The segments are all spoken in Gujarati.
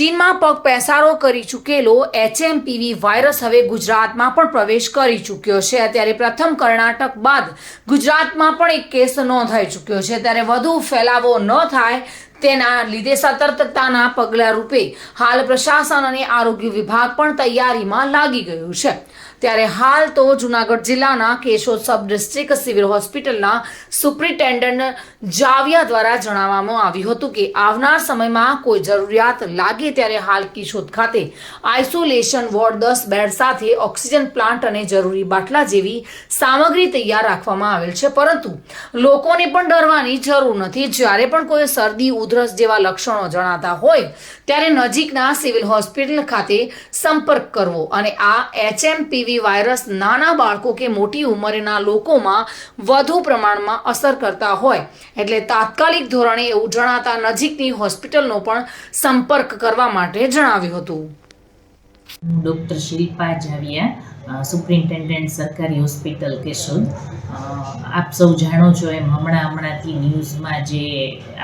ચીનમાં પગ પેસારો કરી ચૂકેલો એચએમપીવી વાયરસ હવે ગુજરાતમાં પણ પ્રવેશ કરી ચૂક્યો છે. ત્યારે પ્રથમ કર્ણાટક બાદ ગુજરાતમાં પણ એક કેસ નોંધાઈ ચૂક્યો છે. ત્યારે વધુ ફેલાવો ન થાય તેના લીધે સતર્કતાના પગલા રૂપે હાલ પ્રશાસન અને આરોગ્ય વિભાગ પણ તૈયારીમાં લાગી ગયું છે. ત્યારે હાલ તો જુનાગઢ જિલ્લાના કેશોદ સબ ડિસ્ટ્રિક્ટ સિવિલ હોસ્પિટલના સુપ્રિન્ટેન્ડન્ટ જાવિયા દ્વારા જણાવવામાં આવ્યું હતું કે આવનાર સમયમાં કોઈ જરૂરિયાત લાગે ત્યારે હાલ કિશોદ ખાતે આઇસોલેશન વોર્ડ દસ બેડ સાથે ઓક્સિજન પ્લાન્ટ અને જરૂરી બાટલા જેવી સામગ્રી તૈયાર રાખવામાં આવેલ છે. પરંતુ લોકોને પણ ડરવાની જરૂર નથી. જ્યારે પણ કોઈ શરદી, ઉધરસ જેવા લક્ષણો જણાતા હોય, ત્યારે નજીકના સિવિલ હોસ્પિટલ ખાતે સંપર્ક કરવો અને આ એચએમપીવી વાયરસ નાના બાળકો કે મોટી ઉંમરના લોકોમાં વધુ પ્રમાણમાં અસર કરતા હોય. એટલે તાત્કાલિક ધોરણે એવું જણાતા નજીકની હોસ્પિટલનો પણ સંપર્ક કરવા માટે જણાવ્યું હતું. હું ડૉક્ટર શિલ્પા જાવિયા સુપ્રિન્ટેન્ડન્ટ સરકારી હોસ્પિટલ કેશોદ. આપ સૌ જાણો છો એમ હમણાં હમણાંથી ન્યૂઝમાં જે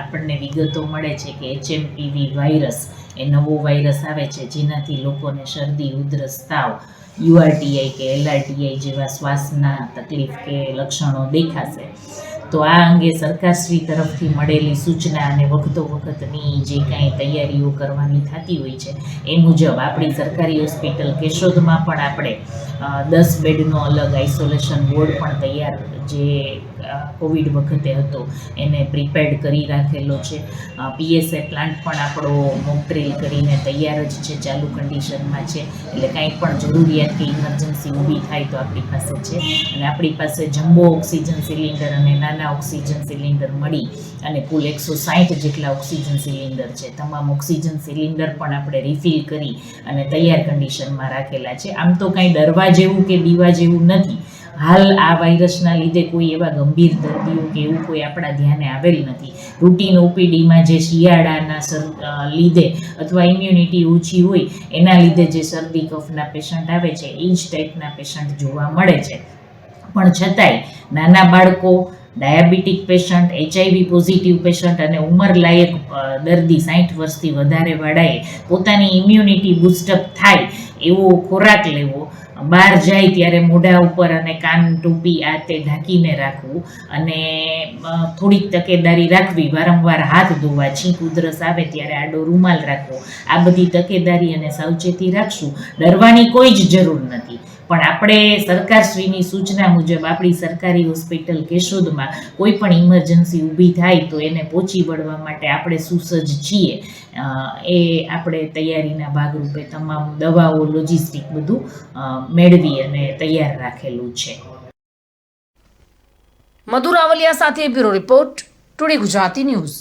આપણને વિગતો મળે છે કે એચએમપીવી વાયરસ, એ નવો વાયરસ આવે છે, જેનાથી લોકોને શરદી, ઉધરસ, તાવ, યુઆરટીઆઈ કે એલઆરટીઆઈ જેવા શ્વાસના તકલીફ કે લક્ષણો દેખાશે. તો આ અંગે સરકારશ્રી તરફથી મળેલી સૂચના અને વખતો વખતની જે કાંઈ તૈયારીઓ કરવાની થતી હોય છે, એ મુજબ આપણી સરકારી હોસ્પિટલ કેશોદમાં પણ આપણે દસ બેડનો અલગ આઇસોલેશન વોર્ડ પણ તૈયાર જે કોવિડ વખતે હતો. એને પ્રિપેર્ડ કરી રાખેલો છે. પીએસએ પ્લાન્ટ પણ આપણો મોકડ્રીલ કરીને તૈયાર જ છે, ચાલુ કન્ડિશનમાં છે. એટલે કાંઈ પણ જરૂરિયાત કે ઇમરજન્સી ઊભી થાય તો આપણી પાસે છે. અને આપણી પાસે જમ્બો ઓક્સિજન સિલિન્ડર અને નાના ઓક્સિજન સિલિન્ડર મળી અને કુલ એકસો સાઠ જેટલા ઓક્સિજન સિલિન્ડર છે. તમામ ઓક્સિજન સિલિન્ડર પણ આપણે રિફિલ કરી અને તૈયાર કન્ડિશનમાં રાખેલા છે. આમ તો કાંઈ ડરવા જેવું કે બીવા જેવું નથી. હાલ આ વાયરસના લીધે કોઈ એવા ગંભીર દર્દીઓ કે એવું કોઈ આપણા ધ્યાને આવેલ નથી. રૂટીન ઓપીડીમાં જે શિયાળાના સર લીધે અથવા ઇમ્યુનિટી ઓછી હોય, એના લીધે જે શરદી કફના પેશન્ટ આવે છે, એ જ ટાઈપના પેશન્ટ જોવા મળે છે. પણ છતાંય નાના બાળકો diabetic patient HIV positive patient અને ઉંમરલાયક દર્દી સાઠ વર્ષથી વધારે વાળાએ પોતાની ઇમ્યુનિટી બુસ્ટઅપ થાય એવો ખોરાક લેવો બહાર જાય ત્યારે મોઢા ઉપર અને કાન ટોપી આ તે ઢાંકીને રાખવું અને થોડીક તકેદારી રાખવી, વારંવાર હાથ ધોવા, છીંક ઉધરસ આવે ત્યારે આડો રૂમાલ રાખવો. આ બધી તકેદારી અને સાવચેતી રાખશું. ડરવાની કોઈ જ જરૂર નથી. પણ આપણે સરકારશ્રીની સૂચના મુજબ આપણી સરકારી હોસ્પિટલ કેશોદમાં કોઈ પણ ઇમરજન્સી ઊભી થાય તો એને પહોંચી વળવા માટે આપણે સુસજ્જ છીએ. એ આપણે તૈયારીના ભાગરૂપે તમામ દવાઓ લોજિસ્ટિક બધું મેળવી અને તૈયાર રાખેલું છે. મધુર આવલિયા સાથે bureau report, today Gujarati news.